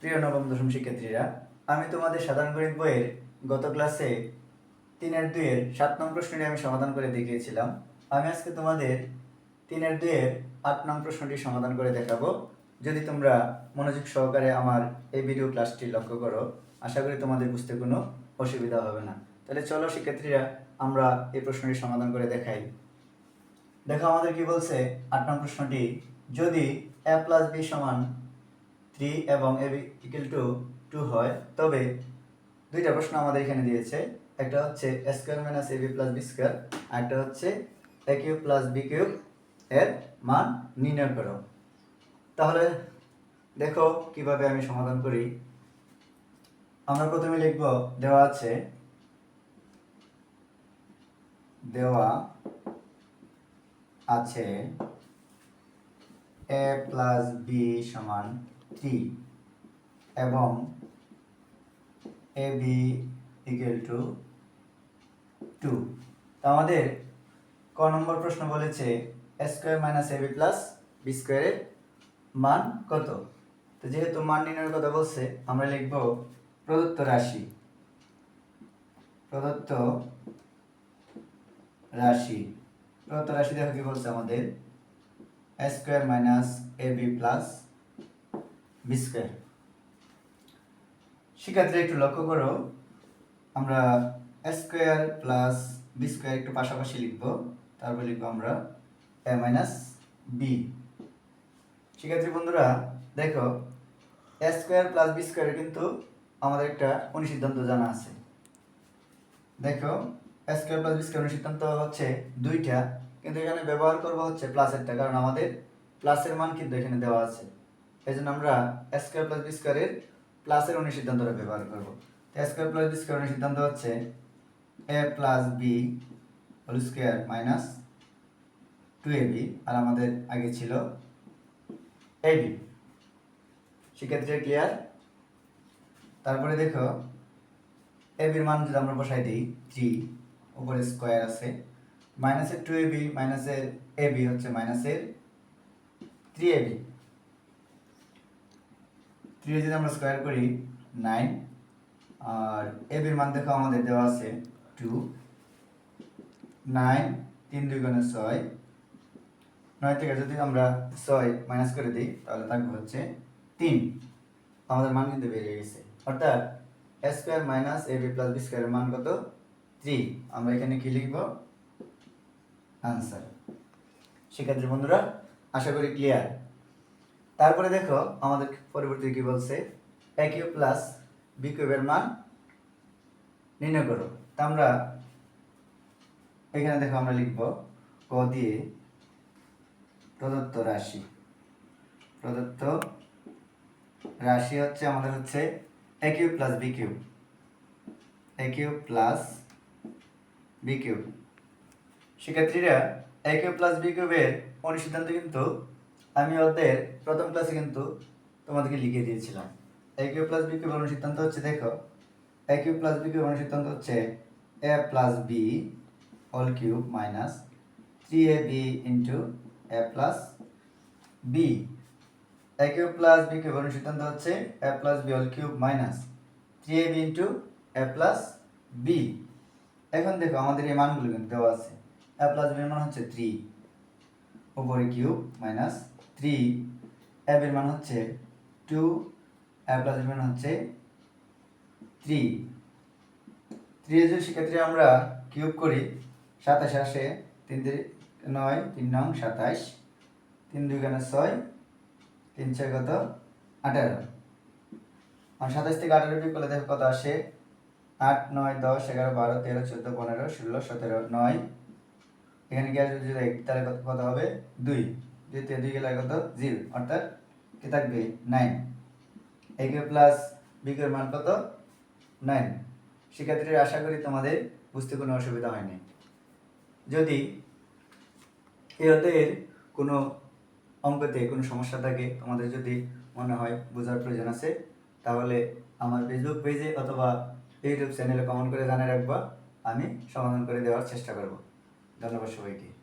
প্রিয় নবম দশম শিক্ষার্থীরা, আমি তোমাদের সাধারণ গণিত বইয়ের গত ক্লাসে তিনের দুইয়ের সাত নং প্রশ্নটি আমি সমাধান করে দেখিয়েছিলাম। আমি আজকে তোমাদের তিনের দুইয়ের আট নং প্রশ্নটি সমাধান করে দেখাবো। যদি তোমরা মনোযোগ সহকারে আমার এই ভিডিও ক্লাসটি লক্ষ্য করো, আশা করি তোমাদের বুঝতে কোনো অসুবিধা হবে না। তাহলে চলো শিক্ষার্থীরা, আমরা এই প্রশ্নটি সমাধান করে দেখাই। দেখো আমাদের কি বলছে? আট নং প্রশ্নটি, যদি এ প্লাস বি সমান থ্রি এবং এ ইকুয়াল টু টু হয়। তবে দুইটা প্রশ্ন আমাদের এখানে দিয়েছে। একটা হচ্ছে square minus a b plus b square হচ্ছে a cube plus b cube এর মান নির্ণয় করো। তাহলে দেখো কীভাবে আমি সমাধান করি। আমরা প্রথমে লিখব, দেওয়া আছে দেওয়া আছে এ প্লাস বি সমান থ্রি এবং a b equal to two তো আমাদের ক নম্বর প্রশ্ন বলেছে a square minus a b plus b স্কোয়ারের মান কত? তো যেহেতু মান নির্ণয়ের কথা বলছে, আমরা লিখব প্রদত্ত রাশি। প্রদত্ত রাশি। প্রদত্ত রাশি দেখো কি বলছে আমাদের a square minus a b plus b square শিক্ষার্থীরা একটু লক্ষ্য করো, আমরা স্কোয়ার প্লাস বি স্কোয়ার একটু পাশাপাশি লিখব, তারপর লিখব আমরা এ মাইনাস বি শিক্ষার্থী বন্ধুরা, দেখো স্কোয়ার প্লাস বি কিন্তু আমাদের একটা অনুসিদ্ধান্ত জানা আছে। দেখো স্কোয়ার প্লাস বি স্কোয়ার সিদ্ধান্ত হচ্ছে দুইটা, কিন্তু এখানে ব্যবহার করব হচ্ছে প্লাসেরটা কারণ আমাদের প্লাসের মান কিন্তু এখানে দেওয়া আছে। এই জন্য আমরা স্কোয়ার প্লাস বি স্কোয়ারের প্লাসের অনুসিদ্ধান্তটা ব্যবহার করব। স্কোয়ার প্লাস বি স্কোয়ার অনুসিদ্ধান্ত হচ্ছে a plus b whole square minus two a b আর আমাদের আগে ছিল এ বি শিক্ষার্থীরা ক্লিয়ার তারপরে দেখো এ বির মান যদি আমরা বসাই দিই থ্রি উপরে স্কোয়ার আছে মাইনাসের টু এ বি মাইনাসের এ বি হচ্ছে মাইনাসের থ্রি এ বি থ্রি যদি আমরা স্কোয়ার করি নাইন আর এ বির মান দেখো আমাদের দেওয়া আছে টু নাইন তিন দুই গুণে ছয়। নয় থেকে যদি আমরা ছয় মাইনাস করে দিই, তাহলে থাকবে হচ্ছে তিন। আমাদের মান কিন্তু বেরিয়ে গেছে। অর্থাৎ a square minus a b plus b স্কোয়ারের মান কত? থ্রি আমরা এখানে কি লিখব? আনসার শিক্ষার্থী বন্ধুরা, আশা করি ক্লিয়ার তারপরে দেখো, আমাদের পরবর্তী কি বলছে? এ কিউব প্লাস বি কিউবের মান নির্ণয় করো। তা আমরা এখানে দেখো আমরা লিখব ক দিয়ে প্রদত্ত রাশি। প্রদত্ত রাশি হচ্ছে আমাদের হচ্ছে a cube plus b cube a cube plus b cube শিক্ষার্থীরা এ কিউব প্লাস বি কিউবের অনুসিদ্ধান্ত কিন্তু আমি ওদের প্রথম ক্লাসে কিন্তু তোমাদেরকে লিখে দিয়েছিলাম। A cube plus b cube অনুসিদ্ধান্ত হচ্ছে, দেখো a cube plus b cube অনুসিদ্ধান্ত হচ্ছে a plus b whole cube minus three a b into a plus b a cube plus b cube অনুসিদ্ধান্ত হচ্ছে a plus b whole cube minus three a b into a plus b এখন দেখো, আমাদের এই মানগুলো কিন্তু দেওয়া আছে। এ প্লাস বির মান হচ্ছে থ্রি উপরে কিউব মাইনাস থ্রি বির মান হচ্ছে টু এ প্লাস বির মান হচ্ছে থ্রি থ্রি যদি শিক্ষার্থী আমরা কিউব করি, সাতাশ আসে তিন নয়, তিন নং সাতাশ, তিন দুই গানে ছয়, তিন ছয় কত? আঠারো। আর সাতাশ থেকে আঠারো বিয়োগ করলে দেখো কত আসে? আট, নয়, দশ, এগারো, বারো, তেরো, চোদ্দ, পনেরো, ষোলো, সতেরো, নয়। এখানে গিয়ে যদি যদি তাহলে কত কত হবে? দুই। থেকে দুই গেলে কত জিরো অর্থাৎ কি থাকবে? নাইন একে প্লাস বিকের মান কত? নাইন শিক্ষার্থীরা আশা করি তোমাদের বুঝতে কোনো অসুবিধা হয়নি। যদি এদের কোনো অঙ্কতে কোনো সমস্যা থাকে, তোমাদের যদি মনে হয় বোঝার প্রয়োজন আছে, তাহলে আমার ফেসবুক পেজে অথবা ইউটিউব চ্যানেলে কমেন্ট করে জানিয়ে রাখবা। আমি সমাধান করে দেওয়ার চেষ্টা করব। ধন্যবাদ সবাইকে।